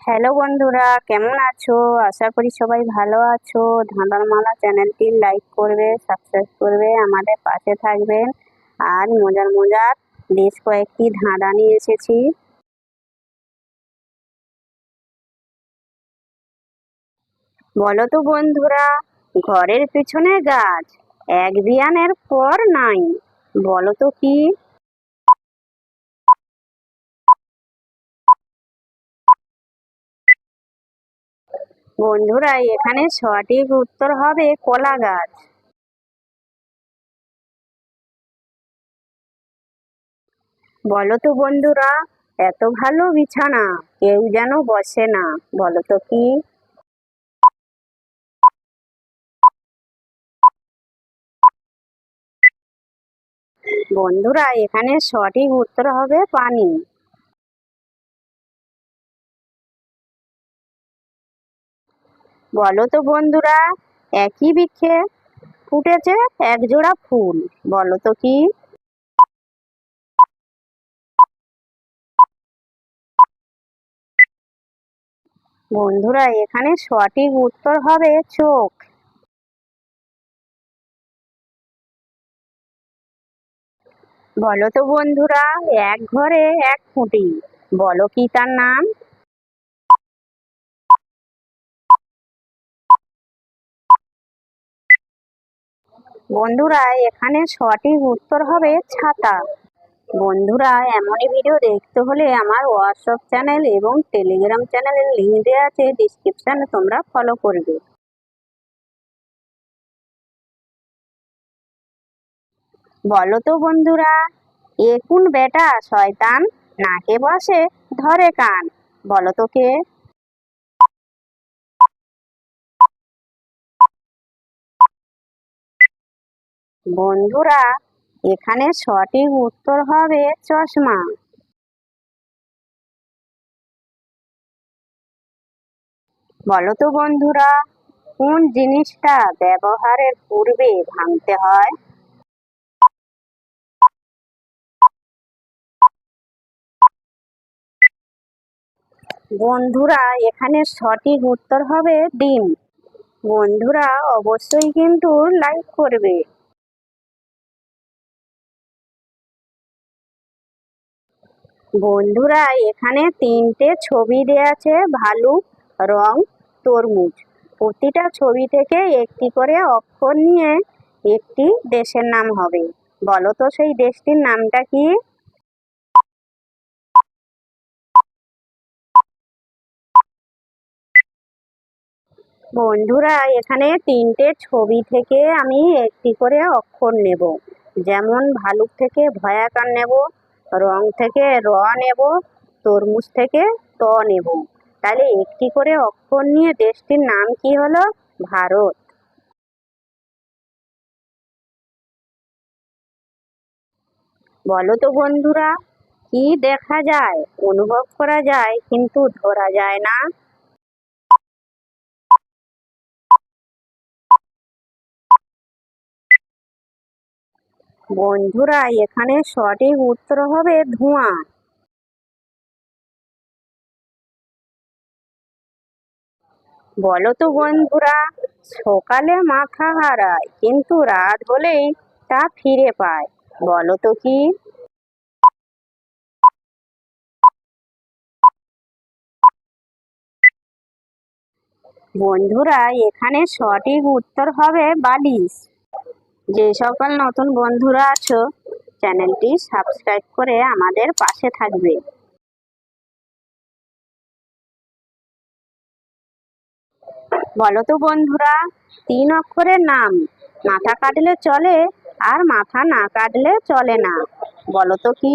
Hello বন্ধুরা, কেমন আছো? আশা করি সবাই ভালো আছো। ধাঁধার মালা চ্যানেলটি লাইক করবে সাবস্ক্রাইব করবে, আমাদের পাশে থাকবেন। আর মজার মজার, বেশ কয়েকটি ধাঁধা নিয়ে এসেছি। বলো তো বন্ধুরা, ঘরের পিছনে গাছ, এক বিয়ানের পর নাই। বলো তো কি? বন্ধুরা, এখানে সঠিক উত্তর হবে কলা গাছ। বলো তো বন্ধুরা, এত ভালো বিছানা, কেউ যেন বসে না, বলো তো কি? বন্ধুরা, এখানে সঠিক উত্তর হবে পানি। বলো তো বন্ধুরা, একই বৃক্ষে ফুটেছে এক জোড়া ফুল, বলো তো কি? বন্ধুরা, এখানে সঠিক উত্তর হবে চোখ। বলো তো বন্ধুরা, এক ঘরে এক খুঁটি, বলো কি তার নাম? বন্ধুরা, এখানে সঠিক উত্তর হবে ছাতা। বন্ধুরা, এমনই ভিডিও দেখতে হলে আমার হোয়াটসঅ্যাপ চ্যানেল এবং টেলিগ্রাম চ্যানেলের লিঙ্ক দেওয়া আছে ডিসক্রিপশানে তোমরা ফলো করবে। বলো তো বন্ধুরা, এ কোন বেটা শয়তান? নাকে বসে, ধরে কান। বলো তো কে? বন্ধুরা, এখানে সঠিক উত্তর হবে চশমা। বলো তো বন্ধুরা, কোন জিনিসটা ব্যবহারের পূর্বে ভাঙতে হয়? বন্ধুরা, এখানে সঠিক উত্তর হবে ডিম। বন্ধুরা, অবশ্যই কিন্তু লাইক করবে। বন্ধুরা, এখানে তিনটে ছবি দেওয়া আছে ভালুক রং, তরমুজ। প্রতিটা ছবি থেকে একটি করে অক্ষর নিয়ে একটি দেশের নাম হবে। বলো তো সেই দেশটির নামটা কি? বন্ধুরা, এখানে তিনটে ছবি থেকে আমি একটি করে অক্ষর নেব। যেমন ভালুক থেকে ভয়াকার নেব রং থেকে র নেব, তরমুজ থেকে ত নেব। তাহলে একটি করে অক্ষর নিয়ে দেশটির নাম কি হলো? ভারত। বলো তো বন্ধুরা, কি দেখা যায়? অনুভব করা যায়, কিন্তু ধরা যায় না। বন্ধুরা, এখানে সঠিক উত্তর হবে ধোঁয়া। বলো তো বন্ধুরা, সকালে মাথা হারায়, কিন্তু রাত হলেই তা ফিরে পায়। বলো তো কি? বন্ধুরা, এখানে সঠিক উত্তর হবে বালিশ। যে সকল নতুন বন্ধুরা আছো, চ্যানেলটি সাবস্ক্রাইব করে আমাদের পাশে থাকবে। বলো তো বন্ধুরা, তিন অক্ষরের নাম, মাথা কাটলে চলে আর মাথা না কাটলে চলে না। বলো তো কি?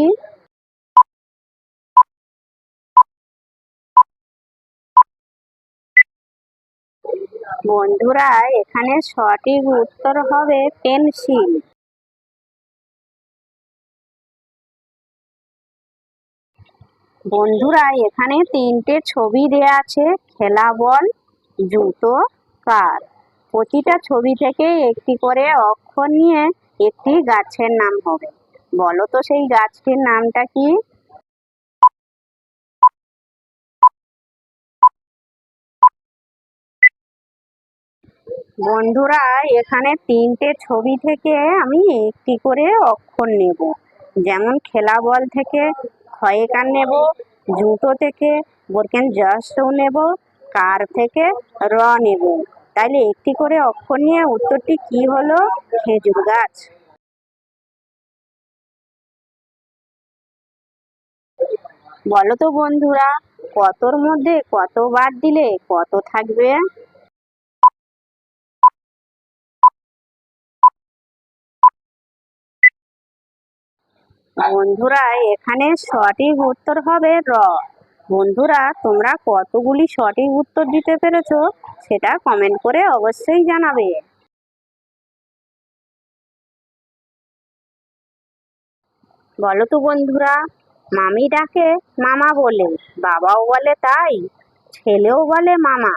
বন্ধুরা, এখানে সঠিক উত্তর হবে পেন্সিল। বন্ধুরা, এখানে তিনটে ছবি দেয়া আছে, খেলা বল, জুতো, কার। প্রতিটা ছবি থেকে একটি করে অক্ষর নিয়ে একটি গাছের নাম হবে। বলো তো সেই গাছটির নামটা কি? বন্ধুরা, এখানে তিনটে ছবি থেকে আমি একটি করে অক্ষর নেব। যেমন খেলা বল থেকে ক্ষয়কার নেব, জুতো থেকে বোরকেন জসও নেব, কার থেকে র নেব। তাইলে একটি করে অক্ষর নিয়ে উত্তরটি কি হলো? খেজুর গাছ। বলো তো বন্ধুরা, কতর মধ্যে কত বার দিলে কত থাকবে? বন্ধুরা, এখানে সঠিক উত্তর হবে র। বন্ধুরা, তোমরা কতগুলি সঠিক উত্তর দিতে পেরেছ সেটা কমেন্ট করে অবশ্যই জানাবে। বলো তো বন্ধুরা, মামি ডাকে, মামা বলে, বাবাও বলে তাই, ছেলেও বলে মামা,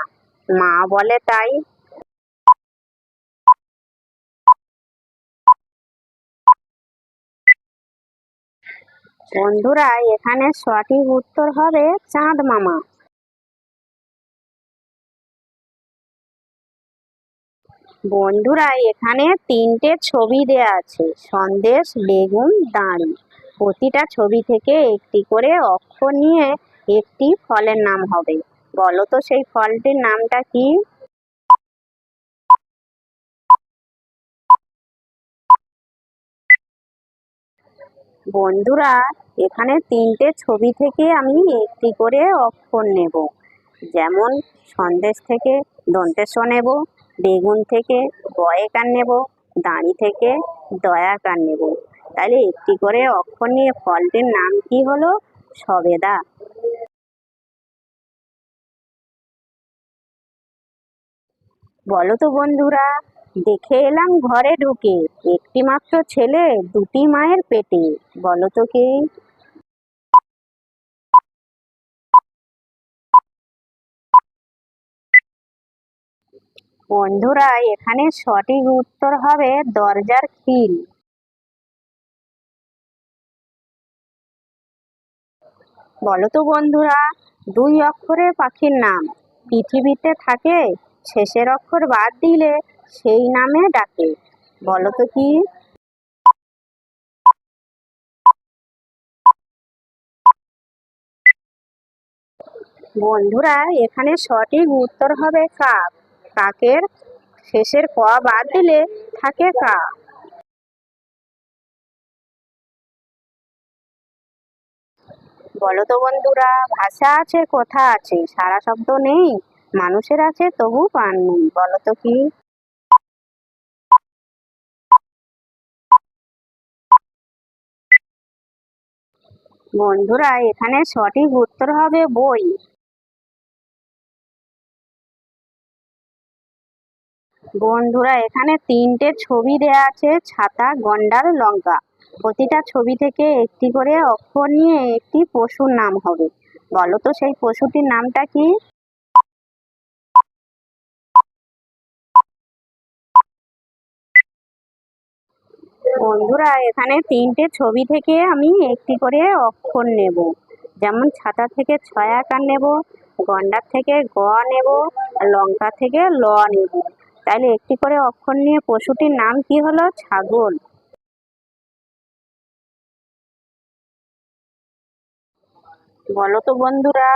মা বলে তাই। বন্ধুরা, এখানে সঠিক উত্তর হবে চাঁদ মামা। বন্ধুরা, এখানে তিনটে ছবি দেয়া আছে, সন্দেশ, বেগুন, দাঁড়ি। প্রতিটা ছবি থেকে একটি করে অক্ষর নিয়ে একটি ফলের নাম হবে। বলো তো সেই ফলটির নামটা কি? বন্ধুরা, এখানে তিনটে ছবি থেকে আমি একটি করে অক্ষর নেব। যেমন, সন্দেশ থেকে দন্তেশ নেব, বেগুন থেকে বয়েকার নেব, দাঁড়ি থেকে দয়াকার নেব। তাহলে একটি করে অক্ষর নিয়ে ফলটির নাম কি হলো? সবেদা। বলো তো বন্ধুরা দেখে এলাম ঘরে ঢুকে একটি মাত্র ছেলে দুটি মায়ের পেটে। বলো তো কি? বন্ধুরা, এখানে সঠিক উত্তর হবে দরজার খিল। বলো তো বন্ধুরা, দুই অক্ষরের পাখির নাম। পৃথিবীতে থাকে শেষের অক্ষর বাদ দিলে সেই নামে ডাকে। বলো তো কি? বন্ধুরা, এখানে সঠিক উত্তর হবে কাক কাকের শেষের ক বাদ দিলে থাকে কা। বলো তো বন্ধুরা, ভাষা আছে, কথা আছে, সারা শব্দ নেই, মানুষের আছে তবু পান নেই। বলো তো কি? বন্ধুরা, এখানে সঠিক উত্তর হবে বই। বন্ধুরা, এখানে তিনটে ছবি দেয়া আছে, ছাতা, গন্ডার, লঙ্কা। প্রতিটা ছবি থেকে একটি করে অক্ষর নিয়ে একটি পশুর নাম হবে। বলো তো সেই পশুটির নামটা কি? বন্ধুরা, এখানে তিনটে ছবি থেকে আমি একটি করে অক্ষর নেব। যেমন ছাতা থেকে ছয় আকার নেব, গন্ডার থেকে গ নেব লঙ্কা থেকে ল নেব। তাহলে একটি করে অক্ষর নিয়ে পশুটির নাম কি হলো? ছাগল। বলো তো বন্ধুরা,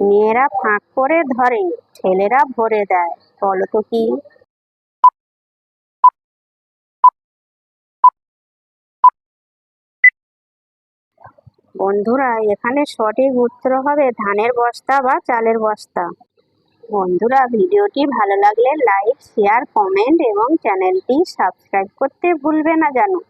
মেয়েরা ফাঁক করে ধরে, ছেলেরা ভরে দেয়। বলো তো কি? বন্ধুরা, এখানে সঠিক উত্তর হবে ধানের বস্তা বা চালের বস্তা। বন্ধুরা, ভিডিওটি ভালো লাগলে লাইক, শেয়ার, কমেন্ট এবং চ্যানেলটি সাবস্ক্রাইব করতে ভুলবে না জানো।